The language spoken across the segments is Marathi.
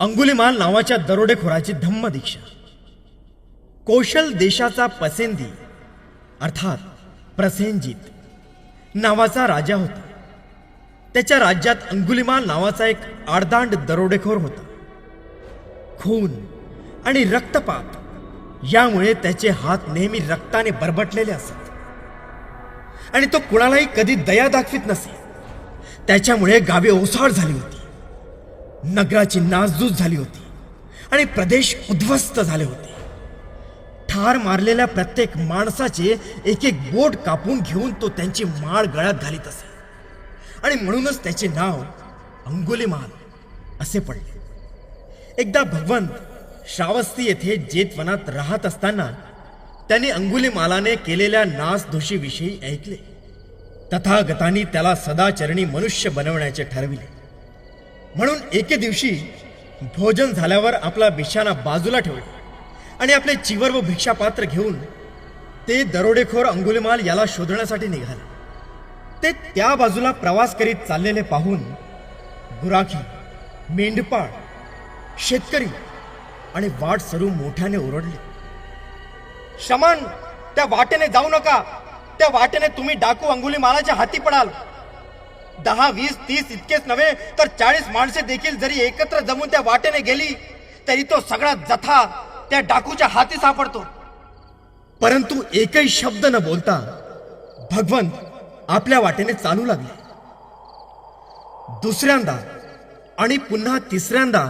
अंगुलीमाल नावाच्या दरोडेखोराची धम्म दीक्षा. कौशल देशाचा पसेंदी अर्थात प्रसेनजीत नावाचा राजा होता. त्याच्या राज्यात अंगुलीमाल नावाचा एक आडदांड दरोडेखोर होता. खून आणि रक्तपात यामुळे त्याचे हात नेहमी रक्ताने बरबटलेले असत. आणि तो कुणालाही कधी दया दाखवित नसे. त्याच्यामुळे गावे ओसाड झाली होती. नगराची नासधूस झाली होती आणि प्रदेश उद्ध्वस्त झाले होते. ठार मारलेल्या प्रत्येक माणसाचे एक एक बोट कापून घेऊन तो त्यांची माळ गळ्यात घालीत असे. आणि म्हणूनच त्याचे नाव अंगुलीमाल असे पडले. एकदा भगवंत श्रावस्ती येथे जेतवनात राहत असताना त्यांनी अंगुलीमालाने केलेल्या नासधोषीविषयी ऐकले. तथागतांनी त्याला सदाचरणी मनुष्य बनवण्याचे ठरविले. म्हणून एके दिवशी भोजन झाल्यावर आपला बिछाना बाजूला ठेवला आणि आपले चिवर व भिक्षापात्र घेऊन ते दरोडेखोर अंगुलीमाल याला शोधण्यासाठी निघाले. ते त्या बाजूला प्रवास करीत चाललेले पाहून गुराखी मेंढपाळ शेतकरी आणि वाट सरू मोठ्याने ओरडले. शमान त्या वाटेने जाऊ नका. त्या वाटेने तुम्ही डाकू अंगुली मालाच्या हाती पडाल. दहा वीस तीस इतकेच नव्हे तर चाळीस माणसे देखील जरी एकत्र जमून त्या वाटेने गेली तरी तो सगळा जथा त्या डाकूच्या हाती सापडतो. परंतु एकही शब्द न बोलता भगवंत आपल्या वाटेने चालू लागले. दुसऱ्यांदा आणि पुन्हा तिसऱ्यांदा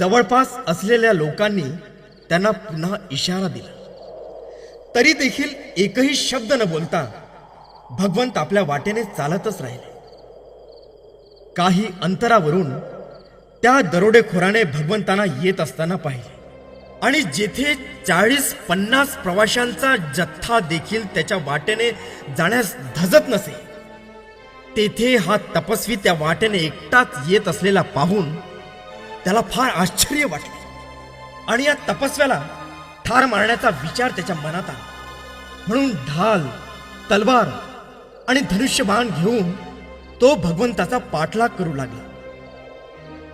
जवळपास असलेल्या लोकांनी त्यांना पुन्हा इशारा दिला. तरी देखील एकही शब्द न बोलता भगवंत आपल्या वाटेने चालतच राहिले. काही अंतरावरून त्या दरोडेखोराने भगवंतांना येत असताना पाहिले. आणि जेथे चाळीस पन्नास प्रवाशांचा जथ्था देखील त्याच्या वाटेने जाण्यास धजत नसे तेथे हा तपस्वी त्या वाटेने एकटाच येत असलेला पाहून त्याला फार आश्चर्य वाटले. आणि या तपस्व्याला ठार मारण्याचा विचार त्याच्या मनात आला. म्हणून ढाल तलवार आणि धनुष्यबाण घेऊन तो भगवंताचा पाठलाग करू लागला.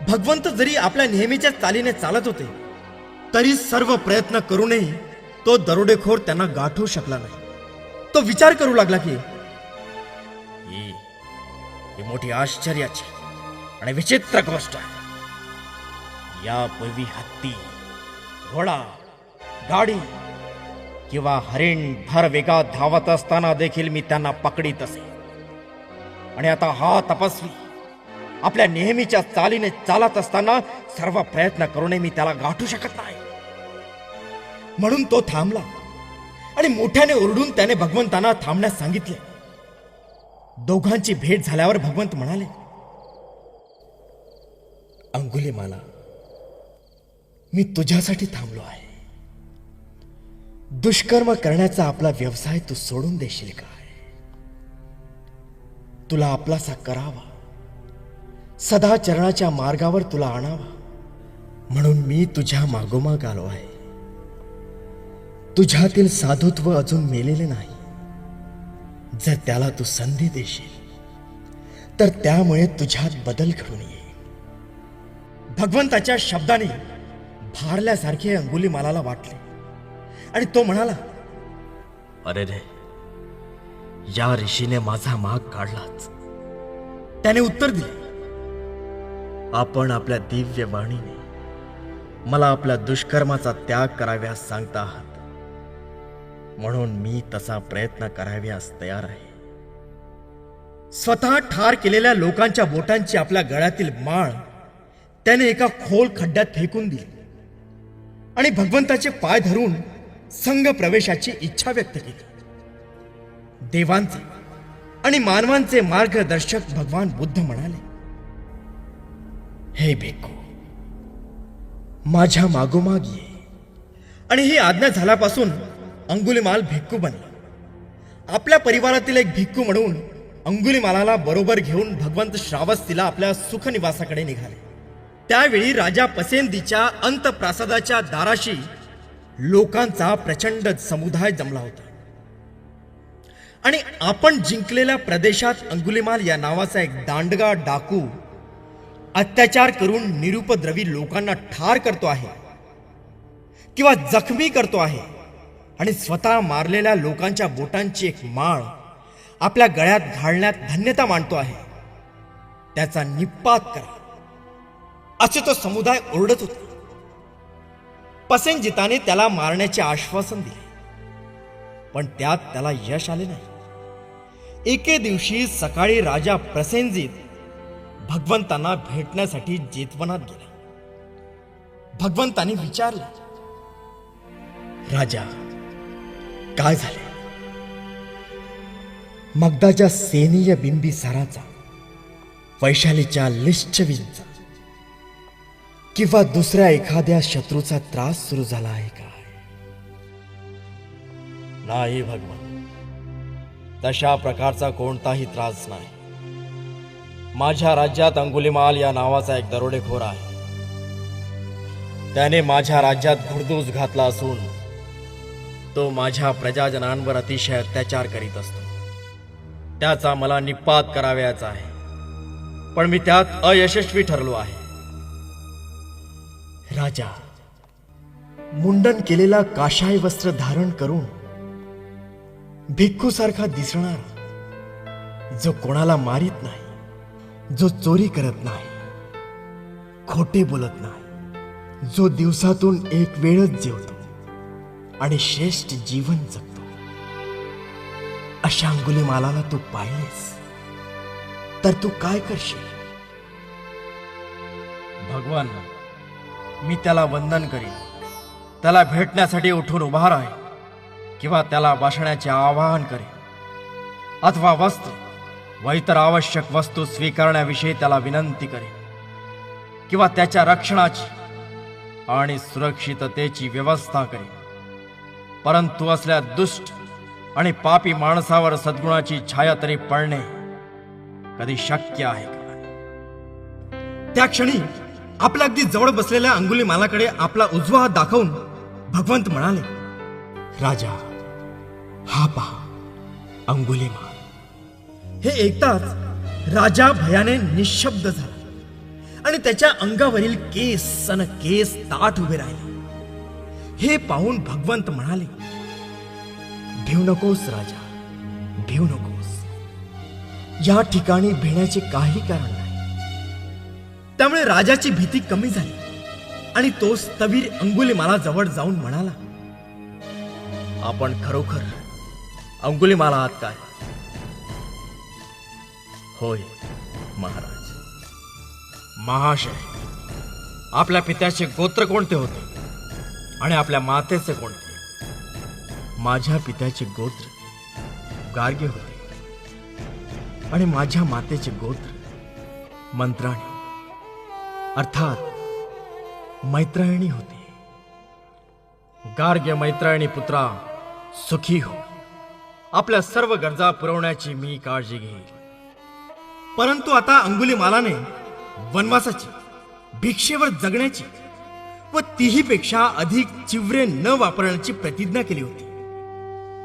भगवंत जरी आपल्या नेहमीच्या चालीने चालत होते तरी सर्व प्रयत्न करूनही तो दरोडेखोर त्यांना गाठू शकला नाही. तो विचार करू लागला की ही ही मोठी आश्चर्याची आणि विचित्र गोष्ट आहे. यापूर्वी हत्ती घोडा गाडी किंवा हरिण भर वेगात धावत असताना देखील मी त्यांना पकडीत असे. आणि आता हा तपस्वी आपल्या नेहमीच्या चालीने चालत असताना सर्व प्रयत्न करूनही मी त्याला गाठू शकत नाही. म्हणून तो थांबला आणि मोठ्याने ओरडून त्याने भगवंतांना थांबण्यास सांगितले. दोघांची भेट झाल्यावर भगवंत म्हणाले अंगुली मला मी तुझ्यासाठी थांबलो आहे. दुष्कर्म करण्याचा आपला व्यवसाय तू सोडून देशील का? तुला आपलासा करावा. सदा चरणाच्या मार्गावर तुला आणावा. म्हणून मी तुझ्या मागोमाग आलो आहे. तुझ्यातील साधुत्व अजून मेलेले नाही. जर त्याला तू संधी देशील तर त्यामुळे तुझ्यात बदल घडून येईल. भगवंताच्या शब्दाने भारल्यासारखे अंगुली मालाला वाटले. आणि तो म्हणाला अरे रे या ऋषीने माझा माग काढलाच. त्याने उत्तर दिले आपण आपल्या दिव्य वाणीने मला आपल्या दुष्कर्माचा त्याग कराव्यास सांगता आहात. म्हणून मी तसा प्रयत्न कराव्यास तयार आहे. स्वतः ठार केलेल्या लोकांच्या बोटांची आपल्या गळ्यातील माळ त्याने एका खोल खड्ड्यात फेकून दिली आणि भगवंताचे पाय धरून संघ प्रवेशाची इच्छा व्यक्त केली. देवांचे आणि मानवांचे मार्गदर्शक भगवान बुद्ध म्हणाले हे भिक्खू माझ्या मागोमाग ये आणि ही आज्ञा झाल्यापासून अंगुलीमाल भिक्खू बनला. आपल्या परिवारातील एक भिक्खू म्हणून अंगुलीमालाला बरोबर घेऊन भगवंत श्रावस्तीला आपल्या सुखनिवासाकडे निघाले. त्यावेळी राजा पसेंदीच्या अंतप्रासादाच्या दाराशी लोकांचा प्रचंड समुदाय जमला होता. आणि आपण जिंकलेल्या प्रदेशात अंगुलीमाल या नावाचा एक दांडगा डाकू अत्याचार करून निरुपद्रवी लोकांना ठार करतो आहे किंवा जखमी करतो आहे आणि स्वतः मारलेल्या लोकांच्या बोटांची एक माळ आपल्या गळ्यात घालण्यात धन्यता मानतो आहे. त्याचा निपात करा. असे तो समुदाय ओरडत होता. पसेंजिताने त्याला मारण्याचे आश्वासन दिले. पण त्यात त्याला यश आले नाही. एके दिवशी सकाळी राजा प्रसेनजीत भगवंतांना भेटण्यासाठी जेतवनात गेला. भगवंतांनी विचारलं राजा काय झाले? मगदाच्या सेनीय बिंबी साराचा वैशालीच्या लिश्चवींचा किंवा दुसऱ्या एखाद्या शत्रूचा त्रास सुरू झाला आहे का? नाही भगवान तशा प्रकारचा कोणताही त्रास नाही. माझ्या राज्यात अंगुलीमाल या नावाचा एक दरोडेखोर आहे. त्याने माझ्या राज्यात घुडदूस घातला असून तो माझ्या प्रजाजनांवर अतिशय अत्याचार करीत असतो. त्याचा मला निपात करावयाचा आहे. पण मी त्यात अयशस्वी ठरलो आहे. राजा मुंडन केलेला काशाय वस्त्र धारण करून भिक्खूसारखा दिसणारा जो कोणाला मारित नाही जो चोरी करत नाही खोटे बोलत नाही जो दिवसातून एक वेळच जेवतो आणि श्रेष्ठ जीवन जगतो. अशा अंगुली मालाला तू पाहिलेस तर तू काय करशील? भगवान मी त्याला वंदन करीन. त्याला भेटण्यासाठी उठून उभा राहील किंवा त्याला बसण्याचे आवाहन करे अथवा वस्त्र व इतर आवश्यक वस्तू स्वीकारण्याविषयी त्याला विनंती करे किंवा त्याच्या रक्षणाची आणि सुरक्षिततेची व्यवस्था करे परंतु असल्या दुष्ट आणि पापी माणसावर सद्गुणाची छाया तरी पडणे कधी शक्य आहे का त्या क्षणी आपल्या अगदी जवळ बसलेल्या अंगुली मालाकडे आपला उजवा हात दाखवून भगवंत म्हणाले राजा हा पहा अंगुलीमाल हे ऐकताच राजा भयाने निशब्द झाला आणि त्याच्या अंगावरील केस सन केस ताट उभे राहिले. हे पाहून भगवंत म्हणाले भिऊ नकोस राजा भिऊ नकोस. या ठिकाणी भिण्याचे काही कारण नाही. त्यामुळे राजाची भीती कमी झाली आणि तो स्थवीर अंगुलीमाला जवळ जाऊन म्हणाला आपण खरोखर अंगुलीमाला आहात काय? होय महाराज. महाशय आपल्या पित्याचे गोत्र कोणते होते? आणि आपल्या मातेचे कोणते? माझ्या पित्याचे गोत्र गार्गे होते. आणि माझ्या मातेचे गोत्र मंत्राणी अर्थात मैत्रायणी होते. गार्ग्य मैत्रायणी पुत्रा सुखी हो. आपल्या सर्व गरजा पुरवण्याची मी काळजी घेईल परंतु आता अंगुली मालाने वनवासाची भिक्षेवर जगण्याची व तीही पेक्षा अधिक चिवरे न वापरण्याची प्रतिज्ञा केली होती.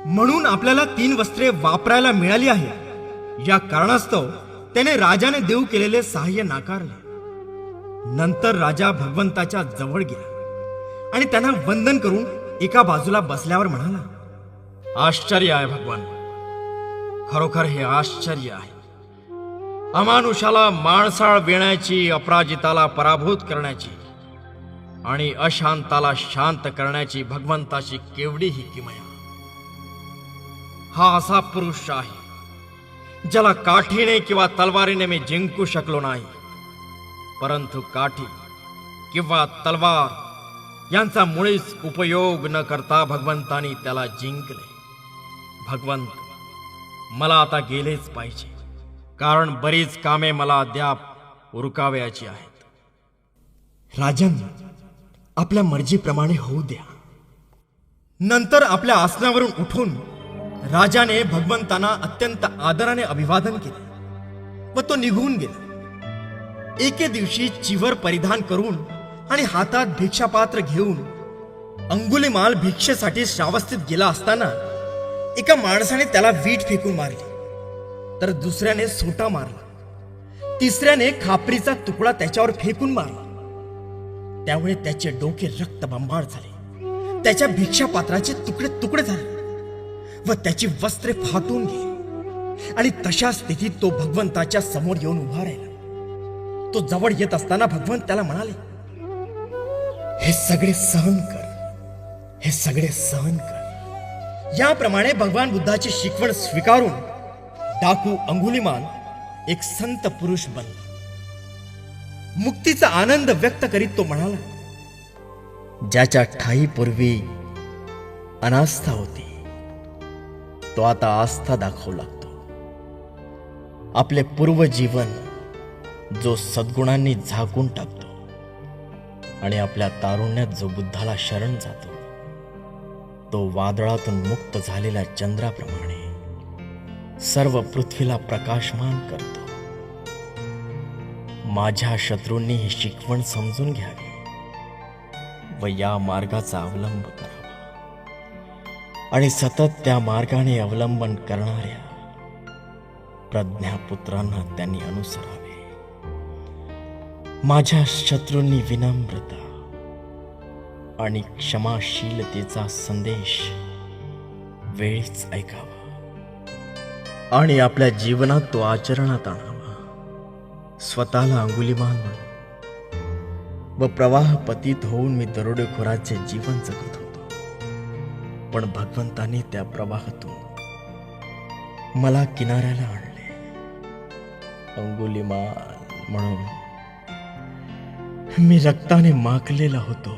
म्हणून आपल्याला तीन वस्त्रे वापरायला मिळाली आहे या कारणास्तव त्याने राजाने देऊ केलेले सहाय्य नाकारले. नंतर राजा भगवंताच्या जवळ गेला आणि त्यांना वंदन करून एका बाजूला बसल्यावर म्हणाला आश्चर्य आहे भगवान. खरोखर हे आश्चर्य आहे. अमानुषाला माणसाळ वेण्याची अपराजिताला पराभूत करण्याची आणि अशांताला शांत करण्याची भगवंताची केवढी ही किमया. हा असा पुरुष आहे ज्याला काठीने किंवा तलवारीने मी जिंकू शकलो नाही. परंतु काठी किंवा तलवार यांचा मुळीच उपयोग न करता भगवंतानी त्याला जिंकले. भगवंत मला आता गेलेच पाहिजे. कारण बरीच कामे मला अद्याप उरकावयाची आहेत. राजन आपल्या मर्जीप्रमाणे होऊ द्या. नंतर आपल्या आसनावरून उठून राजाने भगवंतांना अत्यंत आदराने अभिवादन केले व तो निघून गेला. एके दिवशी चिवर परिधान करून आणि हातात भिक्षापात्र घेऊन अंगुलीमाल भिक्षेसाठी श्रावस्थित गेला असताना एका माणसाने त्याला वीट फेकून मारली. तर दुसऱ्याने सोटा मारला. तिसऱ्याने खापरीचा तुकडा त्याच्यावर फेकून मारला. त्यामुळे त्याचे डोके रक्तबंबाळ झाले. त्याच्या भिक्षापात्राचे तुकडे तुकडे झाले. व त्याची वस्त्रे फाटून गेली. आणि तशा स्थितीत तो भगवंताच्या समोर येऊन उभा राहिला. तो जवळ येत असताना भगवंत त्याला म्हणाले हे सगळे सहन कर. हे सगळे सहन कर. याप्रमाणे भगवान बुद्धाची शिकवण स्वीकारून डाकू अंगुलिमान एक संत पुरुष बनला. मुक्तीचा आनंद व्यक्त करीत तो म्हणाला ज्याच्या ठाई पूर्वी अनास्था होती तो आता आस्था दाखवू लागतो. आपले पूर्व जीवन जो सद्गुणांनी झाकून टाकतो आणि आपल्या तारुण्यात जो बुद्धाला शरण जातो तो वादळातून मुक्त झालेल्या चंद्राप्रमाणे सर्व पृथ्वीला प्रकाशमान करतो. माझ्या शत्रूंनी ही शिकवण समजून घ्यावी व या मार्गाचा अवलंब करावा. आणि सतत त्या मार्गाने अवलंबन करणाऱ्या प्रज्ञापुत्रांना त्यांनी अनुसरावे. माझ्या शत्रूंनी विनम्रता आणि क्षमाशीलतेचा संदेश वेळीच ऐकावा. आणि आपल्या जीवनात तो आचरणात आणावा. स्वतःला अंगुलीमान म्हणून. व प्रवाह पतीत होऊन मी दरोडेखोराचे जीवन जगत होतो. पण भगवंताने त्या प्रवाहातून मला किनाऱ्याला आणले. अंगुलीमान म्हणून. मी रक्ताने माकलेला होतो.